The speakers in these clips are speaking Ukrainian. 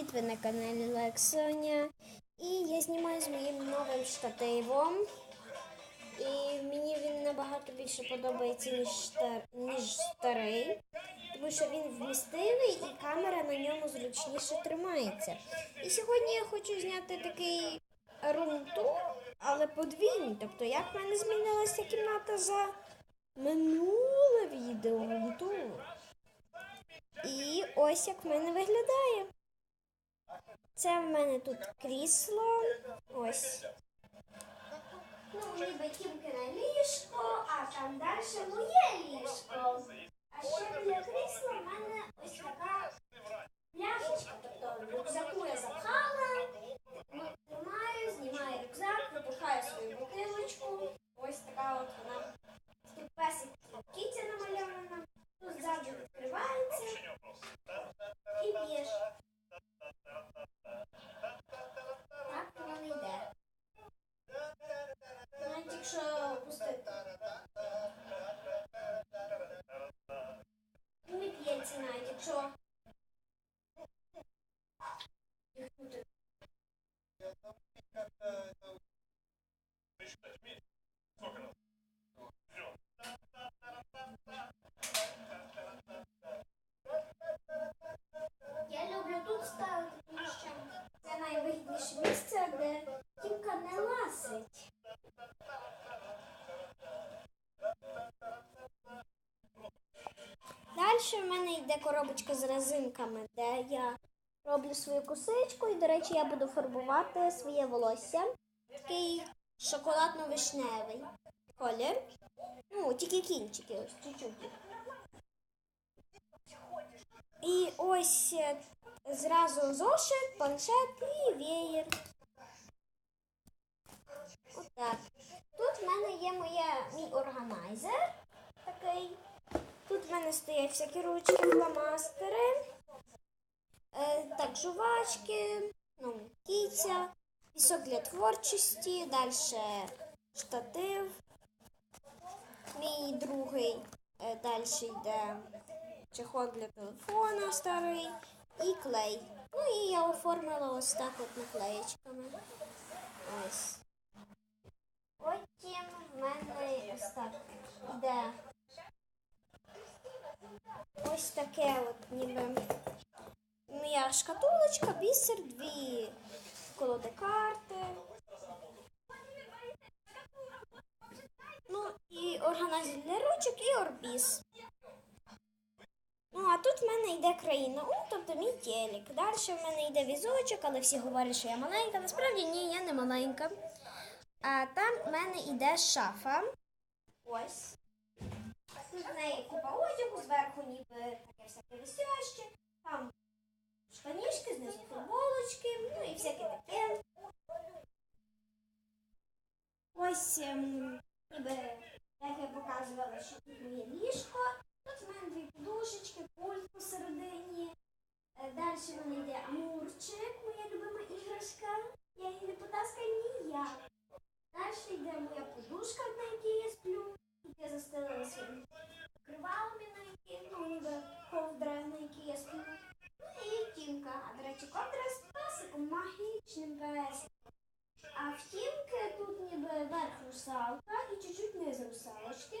Привіт! Ви на каналі Лексоня. І я знімаю з моїм новим штативом. І мені він набагато більше подобається, ніж, стар... ніж старий, тому що він вмістивий і камера на ньому зручніше тримається. І сьогодні я хочу зняти такий рум-тур, але подвійний. Тобто, як в мене змінилася кімната за минуле відео рум-тур. І ось як в мене виглядає. Це в мене тут крісло. Ось. Ну, ніби на ліжко, а там далі моє ліжко. Я люблю тут тому що це найвигідніше місце, де тімка не ласить. Далі в мене йде коробочка з резинками, де я роблю свою косичку і, до речі, я буду фарбувати своє волосся. Такий шоколадно-вишневий колір. Ну, тільки кінчики, ось чуть-чуть. І ось е, зразу зошит, планшет і веєр. Отак. Тут в мене є моє, мій органайзер такий. Тут в мене стоять всякі ручки, фломастери, е, так, жувачки, ну, кіця, пісок для творчості, далі штатив. Мій другий е, далі йде чехол для телефона старий і клей. Ну і я оформила ось так от наклеєчками. Ось. Потім в мене ось так йде ось таке от ніби моя шкатулочка, бісер, дві колоди карти. Ну і органайзер для ручок і орбіс. Ну, а тут в мене йде країна У, тобто мій телек. Далі в мене йде візочок, але всі говорять, що я маленька. Насправді ні, я не маленька. А там в мене йде шафа. Ось. Тут в неї купа одягу, зверху ніби таке всяке висяще. Там штанішки, знизу футболочки, ну і всяке таке. Ось ем, ніби, як я показувала, що тут моє ліжко. Тут в мене дві подушечки, пульт посередині. Е, Далі в мене йде амурчик, моя любима іграшка. Я її не потаскаю ніяк. Далі йде моя подушка, на якій я сплю. Тут я застелила своїм покривалами, на які, ну, ніби ковдра, на якій я сплю. Ну і тімка. А до речі, ковдра з песиком, магічним песиком. А в тімки тут ніби верх русалка і чуть-чуть низ русалочки.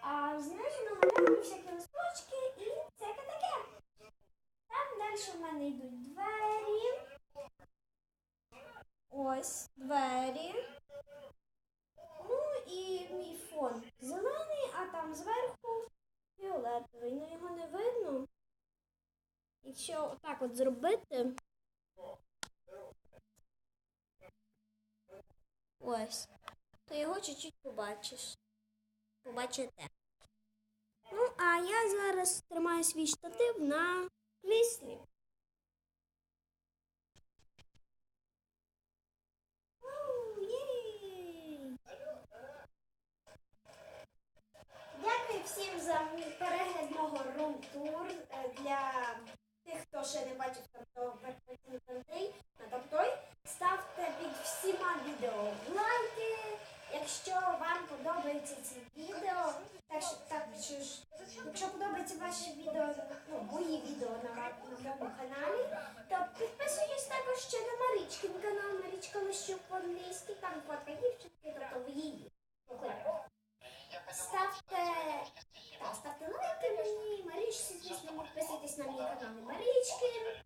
А знизу намальовані всякі листочки і всяке таке. Там далі в мене йдуть двері. Ось двері. Ну і мій фон зелений, а там зверху фіолетовий. Ну його не видно. Якщо отак от зробити. Ось. То його чуть-чуть побачиш. Побачите. Ну, а я зараз тримаю свій штатив на кріслі. Дякую всім за перегляд мого рум-тур. Е, Для тих, хто ще не бачив там того подобається це відео. Так що так що ж, якщо подобається ваше відео, ну мої відео на моєму каналі, то підписуйтесь також ще на Марічкин канал, Марічка Лещук по-англійськи, там фотка дівчинки, тобто в її. Ставте та, ставте лайки мені, Марічці, звісно, підписуйтесь на мій канал Марічки.